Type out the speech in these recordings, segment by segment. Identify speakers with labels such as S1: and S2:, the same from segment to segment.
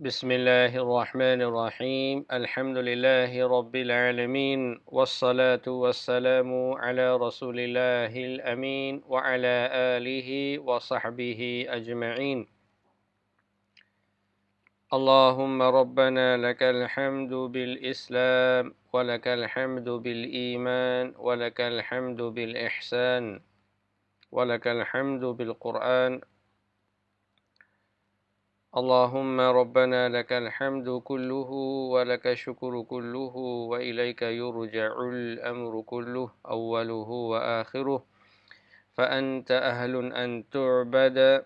S1: بسم الله الرحمن الرحيم الحمد لله رب العالمين والصلاة والسلام على رسول الله الأمين وعلى آله وصحبه أجمعين اللهم ربنا لك الحمد بالإسلام ولك الحمد بالإيمان ولك الحمد بالإحسان ولك الحمد بالقرآن اللهم ربنا لك الحمد كله ولك الشكر كله وإليك يرجع الأمر كله أوله وآخره. فأنت أهل أن تعبد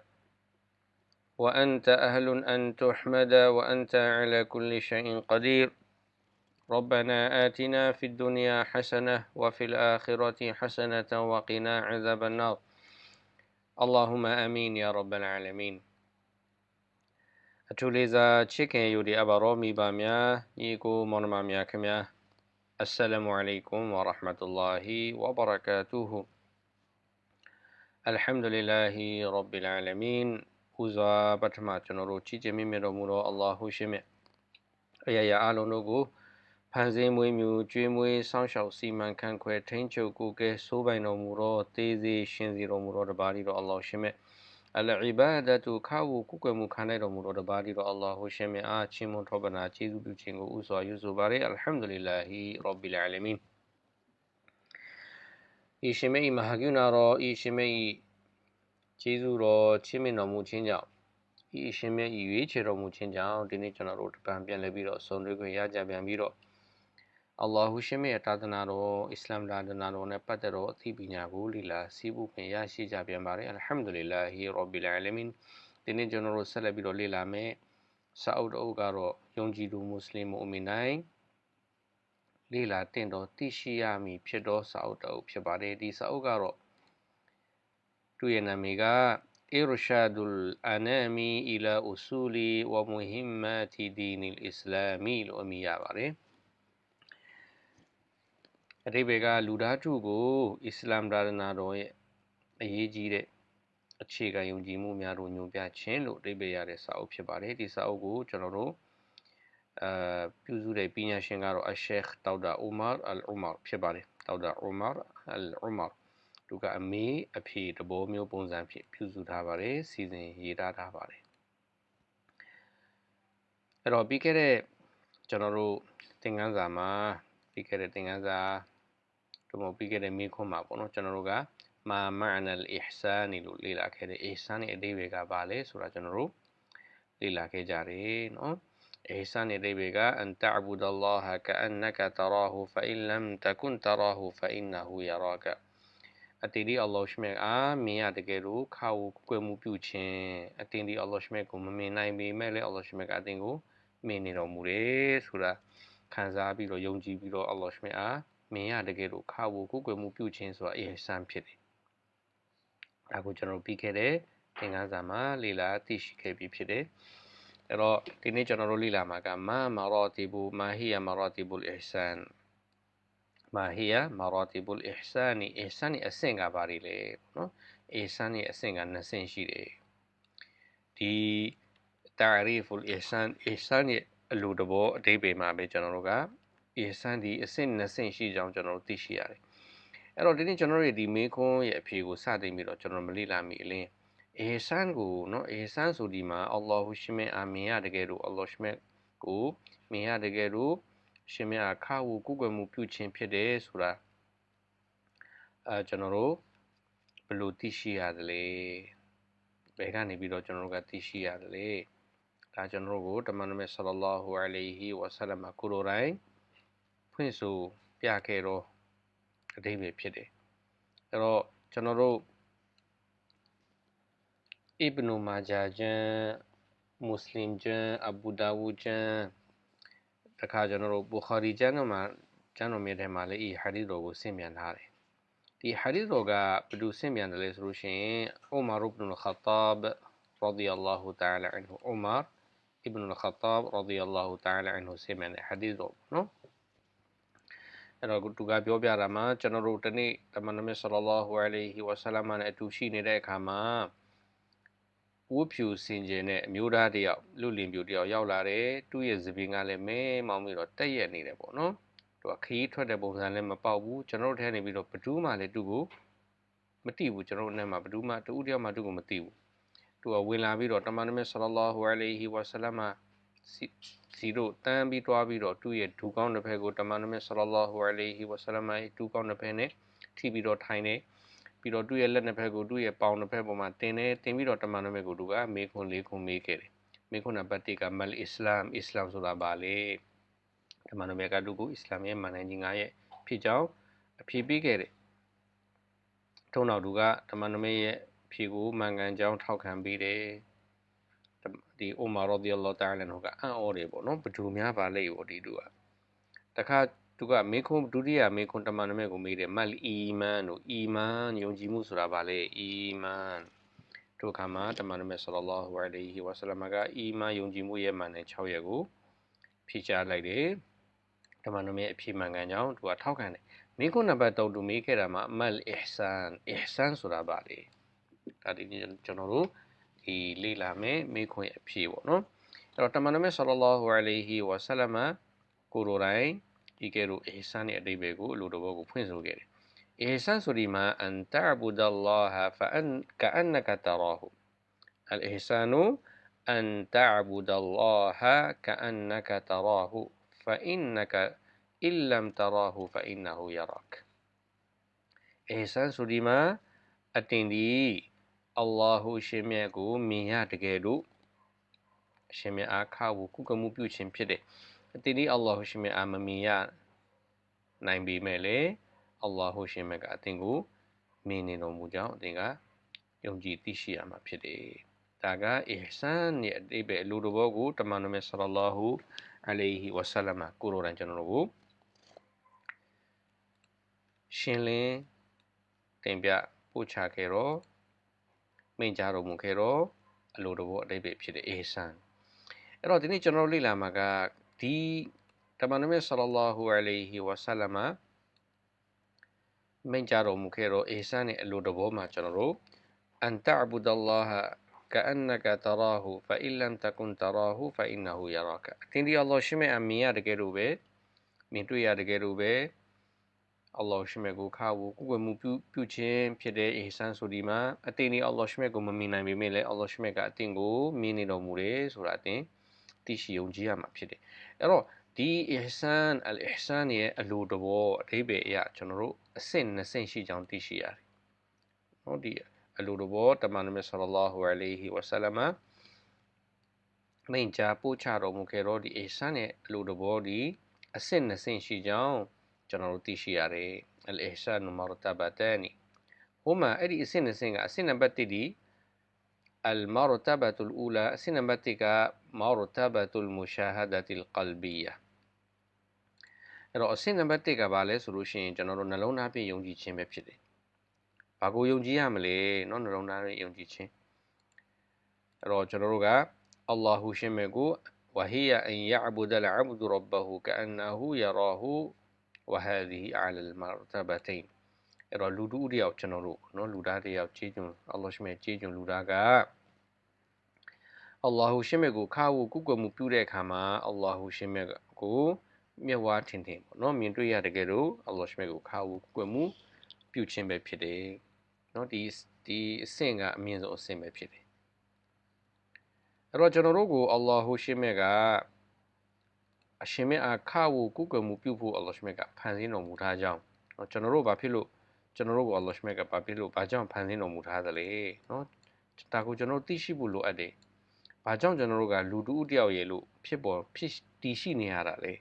S1: وأنت أهل أن تحمد وأنت على كل شيء قدير. ربنا آتنا في الدنيا حسنة وفي الآخرة حسنة وقنا عذاب النار. اللهم آمين يا رب العالمين. အထူးလေးစားချစ်ခင်ယူဒီအဘာရောမိပါများညီကိုမောင်နှမများခင်ဗျာအစ္စလာမုအလိုင်ကွမ်ဝရဟမတုလာဟီဝဘရကာတူဟူအလ်ဟမ်ဒူလ illah ရဘ်ဘီလ်အာလမင်ဦးစွာပထမကျွန်တော်တို့ချီးကျူးမိမြတ်တော်မူသောအလ္လာဟူရှင်မြတ်အရာရာအလုံးတို့ကိုဖန်ဆင်းမွေးမြူကျွေးမွေးစောင့်ရှောက်စီမံခန့်ခွဲထိန်းချုပ်ကိုကဲစိုးပိုင်တော်မူသောတေးစေရှင်စီတော်မူသောတပါးဒီတော်အလ္လာဟ်ရှင်မြတ် အလအီဘာဒတုခါဝကုကွယ်မှုခံနိုင်တော်မူသောတပါးဒီတော့အလ္လာဟူရှင်မြတ်အားချီးမွမ်းထောပနာကျေးဇူးပြုခြင်းကိုဥစွာယူဆိုပါရယ်အလ်ဟမ်ဒူလ illah ရဘ်ဘီလ်အာလမင်ဤရှင်မြတ်ဤမဟာကုဏတော်ဤရှင်မြတ်ဤကျေးဇူးတော်ချီးမြှင့်တော်မူခြင်းကြောင့်ဤရှင်မြတ်ဤရွေးချယ်တော်မူခြင်းကြောင့်ဒီနေ့ကျွန်တော်တို့တပံပြန်လည်ပြီးတော့ဆုံတွေ့ခွင့်ရကြပြန်ပြီးတော့ အလ္လာဟူရှင်မြတ်ရဲ့တာသနာတော်အစ္စလာမ်တာသနာတော်နဲ့ပတ်သက်တော့အသိပညာကိုလီလာစီးပူခွင့်ရရှိကြပြန်ပါတယ်အလ်ဟမ်ဒူလ illah ရဘ်ဘီလ်အာလမင်ဒီနေ့ကျွန်တော်တို့ဆက်လက်ပြီးတော့လေ့လာမယ်စာအုပ်တအုပ်ကတော့ယုံကြည်သူမွတ်စလင်မအမင်တိုင်းလေ့လာတင်တော်သိရှိရမည်ဖြစ်သောစာအုပ်တအုပ်ဖြစ်ပါတယ်ဒီစာအုပ်ကတော့သူ့ရဲ့နာမည်က إرشاد الأنام إلى أصول ومهمات دين الإسلام လို့အမည်ရပါတယ် အတိဘေကလူသားထုကိုအစ္စလာမ်ဒါရနာတော်ရဲ့အရေးကြီးတဲ့အခြေခံယုံကြည်မှုများတို့ညွှန်ပြခြင်းလို့အတိဘေရတဲ့စာအုပ်ဖြစ်ပါတယ်ဒီစာအုပ်ကိုကျွန်တော်တို့အာပြုစုတဲ့ပညာရှင်ကတော့အရှက်တောက်ဒါအူမာအလ်အူမာဖြစ်ပါတယ်တောက်ဒါအူမာအလ်အူမာသူကအမေအဖေတဘောမျိုးပုံစံဖြစ်ပြုစုထားပါတယ်စီစဉ်ရေးသားထားပါတယ်အဲ့တော့ပြီးခဲ့တဲ့ကျွန်တော်တို့သင်ခန်းစာမှာပြီးခဲ့တဲ့သင်ခန်းစာ တို့မပြီးခဲ့တဲ့မိခွန်းမှာပေါ့နော်ကျွန်တော်တို့ကမာမာနလ်အီဟ်ဆာနီလို့လေ့လာခဲ့တယ်အီဟ်ဆာနီအဓိပ္ပာယ်ကဘာလဲဆိုတာကျွန်တော်တို့လေ့လာခဲ့ကြတယ်နော်အီဟ်ဆာနီအဓိပ္ပာယ်ကအန်တအဘူဒလ္လာဟကအန်နကတရာဟူဖအင်လမ်တကွန်တရာဟူဖအင်နဟူယရာကအတေဒီအလ္လာဟ်ရှမြတ်အားမြင်ရတကယ်လို့ခါကိုကွယ်မှုပြုခြင်းအတင်းဒီအလ္လာဟ်ရှမြတ်ကိုမမြင်နိုင်ပေမဲ့လည်းအလ္လာဟ်ရှမြတ်ကအတင်းကိုမြင်နေတော်မူတယ်ဆိုတာခံစားပြီးတော့ယုံကြည်ပြီးတော့အလ္လာဟ်ရှမြတ်အား မြင်ရတကယ်လို့ခါကိုကွယ်မှုပြုခြင်းဆိုတာအေဆန်ဖြစ်တယ်ဒါကိုကျွန်တော်ပြီးခဲ့တဲ့သင်ခန်းစာမှာလေ့လာသိရှိခဲ့ပြီးဖြစ်တယ်အဲ့တော့ဒီနေ့ကျွန်တော်တို့လေ့လာမှာကမာမာရာတီဘူမာဟီယာမာရာတီဘူလ်အဟ်ဆန်မာဟီယာမာရာတီဘူလ်အဟ်ဆန်နီအဟ်ဆန်နီအဆင့်ကဘာတွေလဲနော်အဟ်ဆန်နီအဆင့်ကနှစ်ဆင့်ရှိတယ်ဒီတာရီဖူလ်အဟ်ဆန်အဟ်ဆန်ရဲ့အလိုတဘောအတိပ္ပယ်မှာပဲကျွန်တော်တို့က အဟ်ဆန်ဒီအဆင့်နှစ်ဆင့်ရှိကြောင်းကျွန်တော်တို့သိရှိရတယ်အဲ့တော့ဒီနေ့ကျွန်တော်တို့ရဲ့ဒီမေခွန်းရဲ့အဖြေကိုစတင်ပြီးတော့ကျွန်တော်မလေ့လာမိအလင်းအေဆန်ကိုနော်အေဆန်ဆိုဒီမှာအလ္လာဟူရှင်မေအာမင်ရတကယ်လို့အလ္လာဟ်ရှင်မေကိုမြင်ရတကယ်လို့ရှင်မေအခါကိုကုကွယ်မှုပြုခြင်းဖြစ်တယ်ဆိုတာအဲကျွန်တော်တို့ဘယ်လိုသိရှိရတယ်လဲဘယ်ကနေပြီးတော့ကျွန်တော်တို့ကသိရှိရတယ်လဲဒါကျွန်တော်တို့ကိုတမန်တော်မြတ်ဆလ္လာဟူအလိုင်ဟီဝဆလမ်ကိုလိုတိုင်း ဖွင့်ဆိုပြခဲ့တော့အဓိပ္ပာယ်ဖြစ်တယ်အဲ့တော့ကျွန်တော်တို့အစ်ဘနူမာဂျာကျမ်းမွတ်စလင်ကျမ်းအဘူဒါဝူကျမ်းတခါကျွန်တော်တို့ဘူခါရီကျမ်းတော်မှာကျမ်းတော်မြတ်ထဲမှာလည်းဤဟာဒီတော်ကိုဆင့်ပြန်ထားတယ်ဒီဟာဒီတော်ကဘယ်လိုဆင့်ပြန်တယ်လဲဆိုလို့ရှိရင်ဥမာရ်ဘ်နူခတ်တာဘ် رضي الله تعالى عنه عمر ابن الخطاب رضي الله تعالى عنه ဆင့်ပြန်တဲ့ဟာဒီတော်နော် အဲ့တော့သူကပြောပြတာမှာကျွန်တော်တို့တနေ့တမန်တော်မြတ်ဆလ္လာဟူအလိုင်ဟီဝါဆလမ်နဲ့အတူရှိနေတဲ့အခါမှာဝတ်ဖြူစင်ကြယ်နဲ့အမျိုးသားတယောက်လူလင်ပြူတယောက်ရောက်လာတယ်သူ့ရဲ့သပင်ကလည်းမဲမောင်းပြီးတော့တက်ရက်နေတယ်ပေါ့နော်သူကခရီးထွက်တဲ့ပုံစံလည်းမပေါက်ဘူးကျွန်တော်တို့ထဲနေပြီးတော့ဘဒူးမှလည်းသူ့ကိုမတိဘူးကျွန်တော်တို့နဲ့မှဘဒူးမှတူတယောက်မှသူ့ကိုမတိဘူးသူကဝင်လာပြီးတော့တမန်တော်မြတ်ဆလလောဟူအလိုင်ဟီဝါဆလမ် စီတို့တန်းပြီးတွားပြီးတော့သူ့ရဲ့ဒူကောင်းတစ်ဖက်ကိုတမန်တော်မြတ်ဆလလောဟူအလိုင်ဟီဝါဆလမ်ရဲ့ဒူကောင်းတစ်ဖက်နဲ့ထိပြီးတော့ထိုင်နေပြီးတော့သူ့ရဲ့လက်နှစ်ဖက်ကိုသူ့ရဲ့ပေါင်နှစ်ဖက်ပေါ်မှာတင်နေတင်ပြီးတော့တမန်တော်မြတ်ကိုသူကမေခွန်းလေးခွန်းမေးခဲ့တယ်မေခွန်းနံပါတ်1ကမလ်အစ္စလာမ်အစ္စလာမ်ဆိုတာဘာလဲတမန်တော်မြတ်ကသူ့ကိုအစ္စလာမ်ရဲ့မန်နိုင်ကြီး9ရဲ့ဖြစ်ကြောင်းအဖြေပေးခဲ့တယ်ထုံနောက်သူကတမန်တော်မြတ်ရဲ့ဖြေကိုမှန်ကန်ကြောင်းထောက်ခံပေးတယ် ဒီအိုမာရောဒီအလ္လာဟ်တာအာလန်ဟိုကအံ့ဩတယ်ပေါ့နော်ဘဒူများပါလိမ့်ပေါ့ဒီသူကတခါသူကမေခွန်းဒုတိယမေခွန်းတမန်တော်မြတ်ကိုမေးတယ်မတ်အီမန်တို့အီမန်ယုံကြည်မှုဆိုတာဘာလဲအီမန်တို့ခါမှာတမန်တော်မြတ်ဆလလောဟူအလိုင်ဟီဝါဆလမ်ကအီမန်ယုံကြည်မှုရဲ့မှန်တဲ့6ရက်ကိုဖြေချလိုက်တယ်တမန်တော်မြတ်အဖြေမှန်ကန်ကြောင်းသူကထောက်ခံတယ်မေခွန်းနံပါတ်3သူမေးခဲ့တာမှာမတ်အီဟ်ဆန်အီဟ်ဆန်ဆိုတာဘာလဲဒါဒီကျွန်တော်တို့ဒီ လေ့လာမယ်မေခွန်းရဲ့အဖြေပေါ့နော်အဲ့တော့တမန်တော်မြတ်ဆလလောဟူအလိုင်ဟီဝါဆလမ်ကိုရိုတိုင်းဒီကဲတို့အေဆန်ရဲ့အတိပ္ပယ်ကိုအလိုတော်ကိုဖွင့်ဆိုခဲ့တယ်။အေဆန်ဆိုဒီမှာအန်တအဘူဒလ္လာဟဖအန်ကအန်နကတရာဟူအလ်အေဆန်အန်တအဘူဒလ္လာဟကအန်နကတရာဟူ فإنك إن لم تراه فإنه يراك အေဆန်ဆိုဒီမှာ အတင်ဒီအလ္လာဟူရှင်မြတ်ကိုမြင်ရတကယ်လို့ရှင်မြတ်အားခါကိုကုကမှုပြုခြင်းဖြစ်တယ်။အတိဒီအလ္လာဟ်ရှင်မြတ်အာမမီရနိုင်ပေမဲ့လေအလ္လာဟ်ရှင်မြတ်ကအသင်ကိုမင်းနေတော်မူကြောင်းအသင်ကယုံကြည်သိရှိရမှာဖြစ်တယ်။ဒါကအီဟ်ဆန်ရဲ့အတိပ္ပယ်လူတော်ဘောကိုတမန်တော်မြတ်ဆလလောဟူအလိုင်ဟီဝဆလမ်ကိုရိုရန်ကျွန်တော်တို့ကိုရှင်းလင်းတင်ပြပို့ချခဲ့တော့ မိန့်ကြားတော်မူခဲ့တော့အလိုတော်ဘောအတိပ္ပယ်ဖြစ်တဲ့အေဟ်ဆန်အဲ့တော့ဒီနေ့ကျွန်တော်တို့လေ့လာမှာကဒီတမန်တော်မြတ်ဆလလောဟူအလိုင်ဟီဝါဆလမမိန့်ကြတော်မူခဲ့တော့အေဆန်ရဲ့အလိုတော်မှာကျွန်တော်တို့အန်တအဘူဒလ္လာဟကအန်နကတရာဟူဖအီလမ်တကွန်တရာဟူဖအင်နဟူယရာကအတင်းဒီအလ္လာဟ်ရှိမဲ့အမီရတကယ်လို့ပဲမြင်တွေ့ရတကယ်လို့ပဲ အလ္လာဟ်ရှိမဲ့ကိုခါကိုကုကွယ်မှုပြုပြုခြင်းဖြစ်တဲ့အေဆန်ဆိုဒီမှာအတင်းဒီအလ္လာဟ်ရှိမဲ့ကိုမမြင်နိုင်ပေမဲ့လည်းအလ္လာဟ်ရှိမဲ့ကအတင်းကိုမြင်နေတော်မူတယ်ဆိုတာအတင်းသိရှိယုံကြည်ရမှာဖြစ်တယ်အဲ့တော့ဒီ ihsan al ihsan ရဲ့အလိုတဘောအဓိပ္ပာယ်အရကျွန်တော်တို့အဆင့်နှစ်ဆင့်ရှိကြောင်းသိရှိရတယ်။နော်ဒီအလိုတဘောတမန်တော်မြတ်ဆလလောဟူအလိုင်ဟီဝဆလမ်မိန်ချပို့ချတော်မူခဲ့တော့ဒီ ihsan ရဲ့အလိုတဘောဒီအဆင့်နှစ်ဆင့်ရှိကြောင်း ကျွန်တော်တို့သိရှိရတယ်အလ်အဟ်ဆန်မာရတဘတန်နီဟိုမှာအဲ့ဒီအဆင့်နှစ်ဆင့်ကအဆင့်နံပါတ်1ဒီအလ်မာရတဘတ်အူလာအဆင့်နံပါတ်1ကမာရတဘတ်လ်မူရှာဟဒတ်လ်ကလ်ဘီယာအဲ့တော့အဆင့်နံပါတ်1ကဘာလဲဆိုလို့ရှိရင်ကျွန်တော်တို့နှလုံးသားဖြင့်ယုံကြည်ခြင်းပဲဖြစ်တယ်။ဘာကိုယုံကြည်ရမလဲเนาะနှလုံးသားနဲ့ယုံကြည်ခြင်းအဲ့တော့ကျွန်တော်တို့ကအလ္လာဟူရှင်မေကိုဝဟီယအန်ယအဘူဒလ်အဘူဒ်ရဘဟူကအန်နဟူယရာဟူ وهذه على المرتبتين အဲ့တော့လူတူတယောက်ကျွန်တော်တို့နော်လူသားတယောက်ခြေကျွန်အလ္လာဟ်ရှမေခြေကျွန်လူသားကအလ္လာဟူရှမေကိုခါဝူကုကွယ်မှုပြုတဲ့အခါမှာအလ္လာဟူရှမေကိုမြတ်ဝါထင်ထင်ပေါ့နော်မြင်တွေ့ရတကယ်လို့အလ္လာဟ်ရှမေကိုခါဝူကုကွယ်မှုပြုခြင်းပဲဖြစ်တယ်နော်ဒီဒီအဆင့်ကအမြင့်ဆုံးအဆင့်ပဲဖြစ်တယ်အဲ့တော့ကျွန်တော်တို့ကိုအလ္လာဟူရှမေက အရှင်မြတ်အားခါဝကုကွယ်မှုပြုဖို့အလ္လာဟ်ရှမြတ်ကဖန်ဆင်းတော်မူထားကြောင်းနော်ကျွန်တော်တို့ဘာဖြစ်လို့ကျွန်တော်တို့ကိုအလ္လာဟ်ရှမြတ်ကဘာဖြစ်လို့ဘာကြောင့်ဖန်ဆင်းတော်မူထားသလဲနော်ဒါကိုကျွန်တော်သိရှိဖို့လိုအပ်တယ်ဘာကြောင့်ကျွန်တော်တို့ကလူတူးတယောက်ရဲ့လို့ဖြစ်ပေါ်ဖြစ်တည်ရှိနေရတာလဲ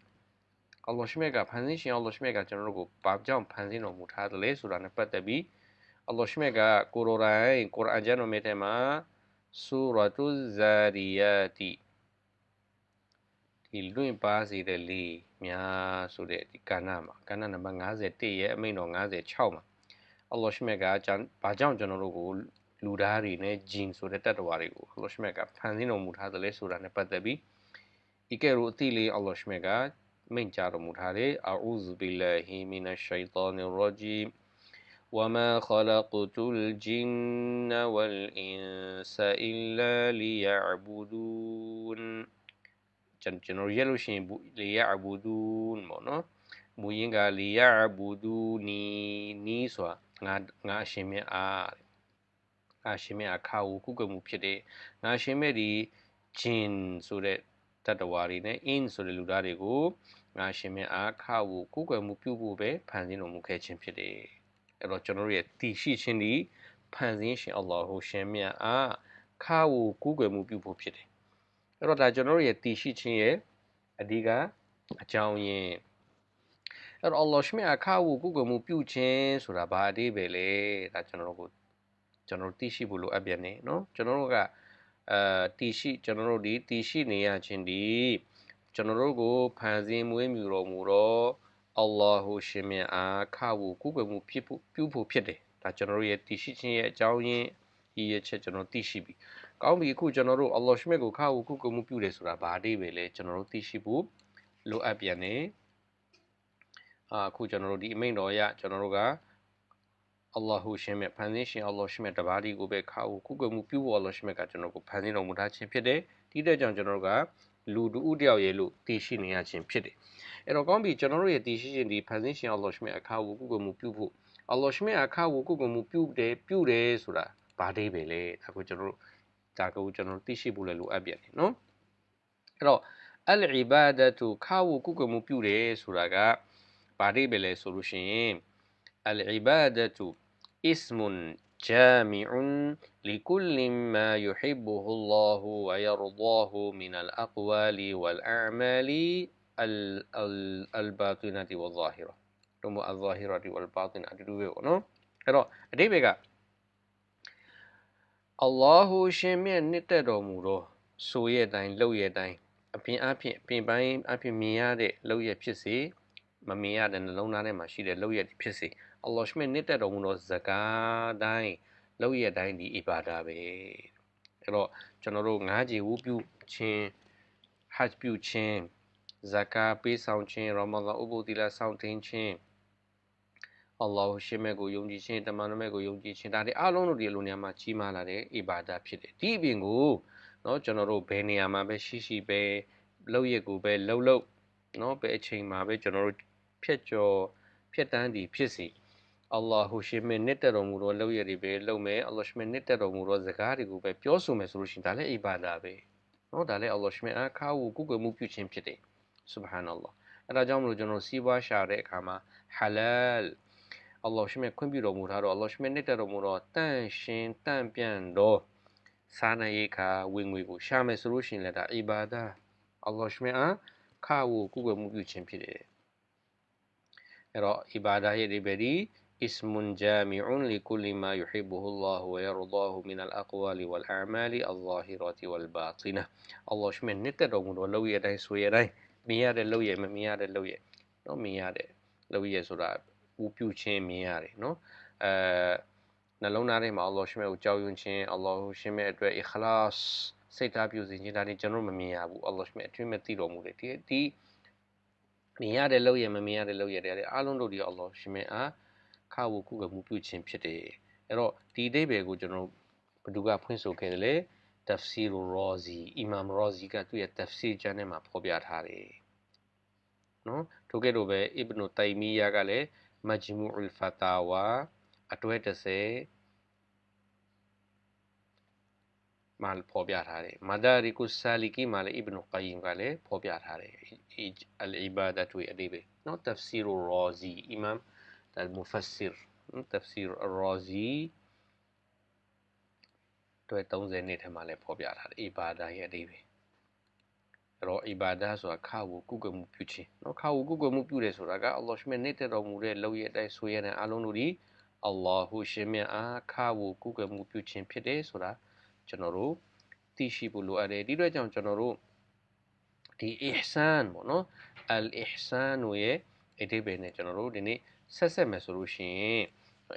S1: အလ္လာဟ်ရှမြတ်ကဖန်ဆင်းရှင်အလ္လာဟ်ရှမြတ်ကကျွန်တော်တို့ကိုဘာကြောင့်ဖန်ဆင်းတော်မူထားသလဲဆိုတာနဲ့ပတ်သက်ပြီးအလ္လာဟ်ရှမြတ်ကကိုရိုရိုင်းကုရ်အာန်ကျမ်းတော်မြတ်ထဲမှာဆူရတုဇာရီယာတီ ဒီလွင့်ပါစေတဲ့လေများဆိုတဲ့ဒီကဏ္ဍမှာကဏ္ဍနံပါတ်51ရဲ့အမိန့်တော်56မှာအလ္လာဟ်ရှမြတ်ကဘာကြောင့်ကျွန်တော်တို့ကိုလူသားတွေနဲ့ဂျင်ဆိုတဲ့တတ္တဝါတွေကိုအလ္လာဟ်ရှမြတ်ကဖန်ဆင်းတော်မူထားသလဲဆိုတာနဲ့ပတ်သက်ပြီးဤကဲ့သို့အသိလေးအလ္လာဟ်ရှမြတ်ကမိန့်ကြားတော်မူထားတယ်အာဥဇ်ဘီလာဟီမီနရှ်ရှိတန်ရဂျီမ وما خلقت الجن والإنس إلا ليعبدون ကျွန်တော်ရက်လို့ရှိရင်လေယအဘူဒူးပေါ့နော်မူရင်းကလေယအဘူဒူးနီနီးဆိုတာငါငါအရှင်မြတ်အားငါရှင်မြတ်အခါကိုကုကမှုဖြစ်တယ်ငါရှင်မြတ်ဒီဂျင်ဆိုတဲ့တတ္တဝါတွေနဲ့ in ဆိုတဲ့လူသားတွေကိုငါရှင်မြတ်အားခါကိုကုကွယ်မှုပြုဖို့ပဲဖန်ဆင်းတော်မူခဲ့ခြင်းဖြစ်တယ်အဲ့တော့ကျွန်တော်တို့ရဲ့တည်ရှိခြင်းဒီဖန်ဆင်းရှင်အလ္လာဟ်ဟူရှင်မြတ်အားခါကိုကုကွယ်မှုပြုဖို့ဖြစ်တယ် အဲ့တော့ဒါကျွန်တော်တို့ရဲ့တည်ရှိခြင်းရဲ့အဓိကအကြောင်းရင်းအဲ့တော့အလ္လာဟ်ရှင်မြတ်အခါကိုကုကွယ်မှုပြုခြင်းဆိုတာဘာအဓိပ္ပာယ်လဲဒါကျွန်တော်တို့ကိုကျွန်တော်တို့သိရှိဖို့လိုအပ်ပြန်နေเนาะကျွန်တော်တို့ကအာတည်ရှိကျွန်တော်တို့ဒီတည်ရှိနေရခြင်းဒီကျွန်တော်တို့ကိုဖန်ဆင်းမွေးမြူတော်မူတော့အလ္လာဟူရှင်မြတ်အားခဝကုကွယ်မှုဖြစ်ဖို့ပြုဖို့ဖြစ်တယ်ဒါကျွန်တော်တို့ရဲ့တည်ရှိခြင်းရဲ့အကြောင်းရင်းရည်ရချက်ကျွန်တော်သိရှိပြီ ကောင်းပြီအခုကျွန်တော်တို့အလ္လာဟ်ရှင်မြတ်ကိုခဝကုကွယ်မှုပြုတယ်ဆိုတာဘာအဓိပ္ပာယ်လဲကျွန်တော်တို့သိရှိဖို့လိုအပ်ပြန်နေအခုကျွန်တော်တို့ဒီအမိန့်တော်ရကျွန်တော်တို့ကအလ္လာဟူရှင်မြတ်ဖန်ဆင်းရှင်အလ္လာဟ်ရှင်မြတ်တပါးဒီကိုပဲခါကိုကုကွယ်မှုပြုဖို့အလ္လာဟ်ရှင်မြတ်ကကျွန်တော်ကိုဖန်ဆင်းတော်မူထားခြင်းဖြစ်တယ်ဒီတဲ့ကြောင့်ကျွန်တော်တို့ကလူတူဦးတယောက်ရဲ့လို့တည်ရှိနေရခြင်းဖြစ်တယ်အဲ့တော့ကောင်းပြီကျွန်တော်တို့ရဲ့တည်ရှိခြင်းဒီဖန်ဆင်းရှင်အလ္လာဟ်ရှင်မြတ်အခါကိုကုကွယ်မှုပြုဖို့အလ္လာဟ်ရှင်မြတ်အခါကိုကုကွယ်မှုပြုတယ်ပြုတယ်ဆိုတာဘာဒိပဲလေအခုကျွန်တော်တို့ ဒါကိုကျွန်တော်တို့သိရှိဖို့လည်းလိုအပ်ပြန်တယ်နော်အဲ့တော့အလ်အီဘာဒတူခါကိုကုကွယ်မှုပြုတယ်ဆိုတာကဘာဒိပဲလဲဆိုလို့ရှိရင်အလ်အီဘာဒတူ اسم جامع لكل ما يحبه الله ويرضاه من الأقوال والأعمال الباطنة والظاهرة တို့မ الظاهرة والباطنة အတူတူပဲပေါ့နော်အဲ့တော့အတိပ္ပယ်က အလ္လာဟူရှင်မြတ်နှစ်သက်တော်မူသောဆိုရဲ့တိုင်းလှုပ်ရဲ့တိုင်းအပြင်အဖြစ်အပြင်ပိုင်းအဖြစ်မြင်ရတဲ့လှုပ်ရဲ့ဖြစ်စေမမြင်ရတဲ့နှလုံးသားထဲမှာရှိတဲ့လှုပ်ရဲ့ဖြစ်စေအလ္လာဟ်ရှမြတ်နှစ်သက်တော်မူသောဇကာတိုင်းလောက်ရတိုင်းဒီအီဘာဒါပဲအဲ့တော့ကျွန်တော်တို့ငါးကြည်ဝုပြုခြင်းဟတ်ပြုခြင်းဇကာပေးဆောင်ခြင်းရမလာဥပုသီလာဆောင်တင်ခြင်း အလ္လာဟ်ရှမြတ်ကိုယုံကြည်ခြင်းတမန်တော်မြတ်ကိုယုံကြည်ခြင်းဒါတွေအားလုံးတို့ဒီလိုနေရာမှာကြီးမားလာတဲ့အီဘာဒါဖြစ်တယ်ဒီအပြင်ကိုเนาะကျွန်တော်တို့ဘယ်နေရာမှာပဲရှိရှိပဲလောက်ရက်ကိုပဲလှုပ်လှုပ်เนาะပဲအချိန်မှာပဲကျွန်တော်တို့ဖြတ်ကျော်ဖြတ်တန်းဒီဖြစ်စီအလ္လာဟူရှင်မင်းနှစ်သက်တော်မူသောလုပ်ရည်တွေပဲလုပ်မယ်အလ္လာဟ်ရှင်မင်းနှစ်သက်တော်မူသောစကားတွေကိုပဲပြောဆိုမယ်ဆိုလို့ရှိရင်ဒါလည်းအီဘာဒါပဲနော်ဒါလည်းအလ္လာဟ်ရှင်မင်းအခါကိုကုကွယ်မှုပြုခြင်းဖြစ်တယ်ဆူဘဟာနလ္လာအဲဒါကြောင့်မလို့ကျွန်တော်စီးပွားရှာတဲ့အခါမှာဟာလာလ် အလ္လာဟ်ရှင်မြတ်ခွင့်ပြုတော်မူထားတော့အလ္လာဟ်ရှင်မြတ်နှစ်သက်တော်မူတော့တန့်ရှင်းတန့်ပြန့်တော့စာနာရိခာဝင်ငွေကိုရှာမယ်ဆိုလို့ရှိရင်လည်းဒါအီဘာဒါအလ္လာဟ်ရှင်မြတ်အားခါကိုကုကွယ်မှုပြုခြင်းဖြစ်တယ်အဲ့တော့အီဘာဒါရဲ့ဒီပဲဒီ اسم جامع لكل ما يحبه الله ويرضاه من الأقوال والأعمال الظاهرة والباطنة الله ရှင်မြတ်နှစ်သက်တော်မူတော့လောက်ရဲ့အတိုင်းဆိုရဲ့အတိုင်းမြင်ရတဲ့လောက်ရဲ့မမြင်ရတဲ့လောက်ရဲ့တော့မြင်ရတဲ့လောက်ရဲ့ဆိုတာ ပူပြုခြင်းမြင်ရတယ်နော်အဲနှလုံးသားထဲမှာအလ္လာဟ်ရှင်မြတ်ကိုကြောက်ရွံ့ခြင်းအလ္လာဟ်ရှင်မြတ်အတွက် ikhlas စိတ်ထားပြုစဉ်ခြင်းဒါတွေကျွန်တော်မမြင်ရဘူးအလ္လာဟ်ရှင်မြတ်အထွေမဲ့သိတော်မူတယ်ဒီဒီမြင်ရတဲ့လောက်ရမမြင်ရတဲ့လောက်ရတဲ့အားလုံးတို့ဒီအလ္လာဟ်ရှင်မြတ်အားခါဝကုကမှုပြုခြင်းဖြစ်တယ်အဲ့တော့ဒီအိဗယ်ကိုကျွန်တော်ဘသူကဖွင့်ဆိုခဲ့တယ်လေ tafsir razi imam razi ကသူ့ရဲ့ tafsir ကျမ်းထဲမှာဖော်ပြထားတယ်နော်ထို့ကဲ့သို့ပဲ ibn taymiyyah ကလည်း majmu'ul fatawa အတွဲ30မှာဖော်ပြထားတယ်မာဒါရီကုဆာလီကီမှာလည်း ibn qayyim ကလည်းဖော်ပြထားတယ် al ibadatu အဓိပ္ပာယ်နော် tafsir razi imam المفسر تفسير الرازي တွေ့30နှစ်ထဲမှာလည်းဖော်ပြထားတယ်အီဘာဒါရဲ့အဓိပ္ပာယ်အဲ့ တော့အီဘာဒါဆိုတာခါဝူကုကွယ်မှုပြုခြင်းနော်ခါဝူကုကွယ်မှုပြုတယ်ဆိုတာကအလ္လာဟ်ရှင်မြတ်နှိမ့်သက်တော်မူတဲ့လောက်ရဲ့အတိုင်းဆိုရတဲ့အလုံးတို့ဒီအလ္လာဟူရှင်မြတ်အားခါဝူကုကွယ်မှုပြုခြင်းဖြစ်တယ်ဆိုတာကျွန်တော်တို့သိရှိဖို့လိုအပ်တယ်ဒီတော့ကြောင့်ကျွန်တော်တို့ဒီအစ်ဆန်ပေါ့နော်အလ်အစ်ဆန်ရဲ့အဓိပ္ပာယ်နဲ့ကျွန်တော်တို့ဒီနေ့ဆက်ဆက်မယ်ဆိုလို့ရှိရင်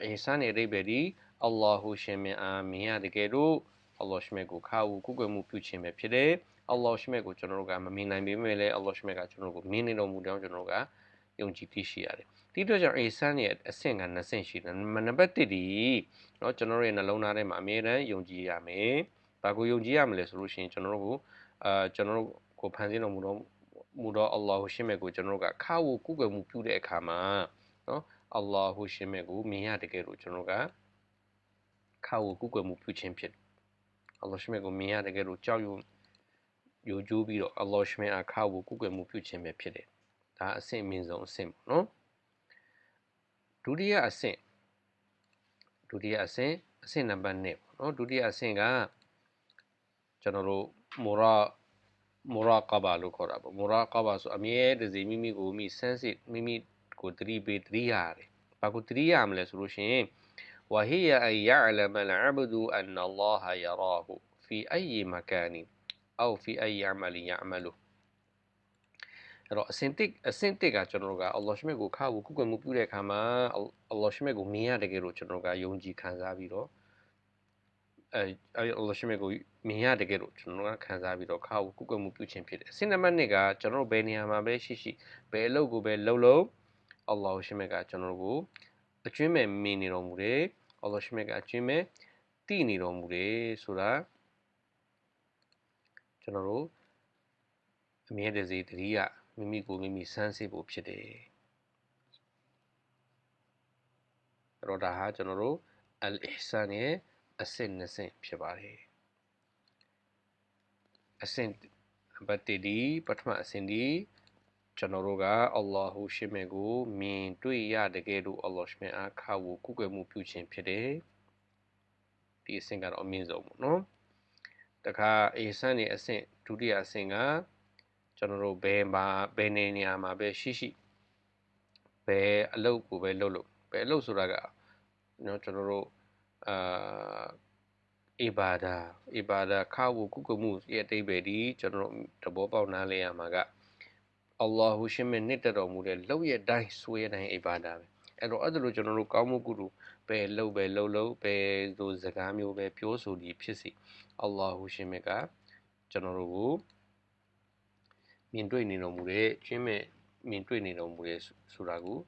S1: အစ်ဆန်ရဲ့အဓိပ္ပာယ်ဒီအလ္လာဟူရှင်မြတ်အားမြင်ရတကယ်လို့အလ္လာဟ်ရှင်မြတ်ကိုခါဝူကုကွယ်မှုပြုခြင်းပဲဖြစ်တယ် အလ္လာဟ်ရှင်မြတ်ကိုကျွန်တော်တို့ကမမြင်နိုင်ပေမဲ့လည်းအလ္လာဟ်ရှင်မြတ်ကကျွန်တော်တို့ကိုမြင်နေတော်မူတယ်ကျွန်တော်တို့ကယုံကြည်သိရှိရတယ် ဒီတော့ကြောင့်အေဆန်းရဲ့အဆင့်က2ဆင့်ရှိတယ်နံပါတ်1ဒီเนาะကျွန်တော်တို့ရဲ့နှလုံးသားထဲမှာအမြဲတမ်းယုံကြည်ရမယ်ဘာကိုယုံကြည်ရမလဲဆိုလို့ရှိရင်ကျွန်တော်တို့ကိုအာကျွန်တော်တို့ကိုဖန်ဆင်းတော်မူတော့မူတော့အလ္လာဟ်ရှင်မြတ်ကိုကျွန်တော်တို့ကခါဝကုကွယ်မှုပြုတဲ့အခါမှာเนาะအလ္လာဟ်ရှင်မြတ်ကိုမြင်ရတကယ်လို့ကျွန်တော်တို့ကခါဝကုကွယ်မှုပြုခြင်းဖြစ်အလ္လာဟ်ရှင်မြတ်ကိုမြင်ရတကယ်လို့ကြောက်ရွံ့ ယိုကျိုးပြီးတော့အလောရှမင်အခါကိုကုကွယ်မှုပြုခြင်းပဲဖြစ်တယ်ဒါအဆင့်အမြင့်ဆုံးအဆင့်ပေါ့နော်ဒုတိယအဆင့်ဒုတိယအဆင့်အဆင့်နံပါတ်1ပေါ့နော်ဒုတိယအဆင့်ကကျွန်တော်တို့မောရာမောရာကဘာလို့ခေါ်တာပေါ့မောရာကဘာဆိုအမြဲတစေမိမိကိုမိစမ်းစစ်မိမိကိုတတိပေတတိရတယ်ဘာကိုတတိရမလဲဆိုလို့ရှိရင်ဝဟီယအယအလမလအဘဒူအန်အလ္လာဟယရာဟူဖီအယီမကာနီ တော့အစင်တစ်အစင်တစ်ကကျွန်တော်တို့ကအလ္လာဟ်ရှမြတ်ကိုခါကိုကုကွယ်မှုပြုတဲ့အခါမှာအလ္လာဟ်ရှမြတ်ကိုမြင်ရတကယ်လို့ကျွန်တော်တို့ကယုံကြည်ခံစားပြီးတော့အဲအလ္လာဟ်ရှမြတ်ကိုမြင်ရတကယ်လို့ကျွန်တော်တို့ကခံစားပြီးတော့ခါကိုကုကွယ်မှုပြုခြင်းဖြစ်တယ်အစင်နံပါတ်1ကကျွန်တော်တို့ဘယ်နေရာမှာပဲရှိရှိဘယ်အလုပ်ကိုပဲလုပ်လို့အလ္လာဟ်ရှမြတ်ကကျွန်တော်တို့ကိုအကျွမ်းမဲ့မြင်နေတော်မူတယ်အလ္လာဟ်ရှမြတ်ကအကျွမ်းမဲ့တည်နေတော်မူတယ်ဆိုတာ ကျွန်တော်တို့အမြဲတစေတတိယမိမိကိုမိမိစမ်းစစ်ဖို့ဖြစ်တယ်အဲ့တော့ဒါဟာကျွန်တော်တို့အလ်အဟ်ဆန်ရဲ့အဆင့်နှစ်ဆင့်ဖြစ်ပါတယ်အဆင့်ဘတ်တီဒီပထမအဆင့်ဒီကျွန်တော်တို့ကအလ္လာဟူရှိမေကိုမြင်တွေ့ရတကယ်လို့အလ္လာဟ်ရှိမေအားခါဝကုကွယ်မှုပြုခြင်းဖြစ်တယ်ဒီအဆင့်ကတော့အမြင့်ဆုံးပေါ့နော် တခါအေဆန်ရဲ့အဆင့်ဒုတိယအဆင့်ကကျွန်တော်တို့ဘယ်မှာဘယ်နေနေရာမှာပဲရှိရှိဘယ်အလုပ်ကိုပဲလုပ်လို့ဘယ်အလုပ်ဆိုတာကနော်ကျွန်တော်တို့အာအီဘာဒါအီဘာဒါခါဝကုကမှုရဲ့အတိပ္ပယ်ဒီကျွန်တော်တို့သဘောပေါက်နားလဲရမှာကအလ္လာဟူရှင်မြတ်နှစ်တော်မူတဲ့လောက်ရဲ့တိုင်းဆွေးတိုင်းအီဘာဒါပဲအဲ့တော့အဲ့ဒါလိုကျွန်တော်တို့ကောင်းမှုကုသိုလ်ပဲလှုပ်ပဲလှုပ်လှုပ်ပဲဆိုစကားမျိုးပဲပြောဆိုဒီဖြစ်စီ အလ္လာဟူရှင်မြတ်ကကျွန်တော်တို့ကိုမြင်တွေ့နေတော်မူတဲ့ချင်းမဲ့မြင်တွေ့နေတော်မူတဲ့ဆိုတာကို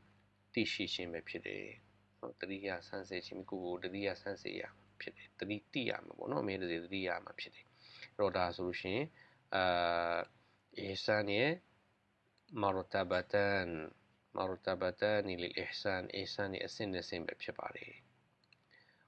S1: သိရှိခြင်းပဲဖြစ်တယ်။နော်တတိယဆန်းစေခြင်းကိုကိုတတိယဆန်းစေရဖြစ်တယ်။တတိတိရမှာပေါ့နော်။အမေတည်းတတိယမှာဖြစ်တယ်။အဲ့တော့ဒါဆိုလို့ရှိရင်အာအေဆန်ရဲ့မာရတဘတန်မာရတဘတန်လီအဟ်ဆန်အေဆန်ရဲ့အဆင့်နဲ့ဆင့်ပဲဖြစ်ပါတယ်။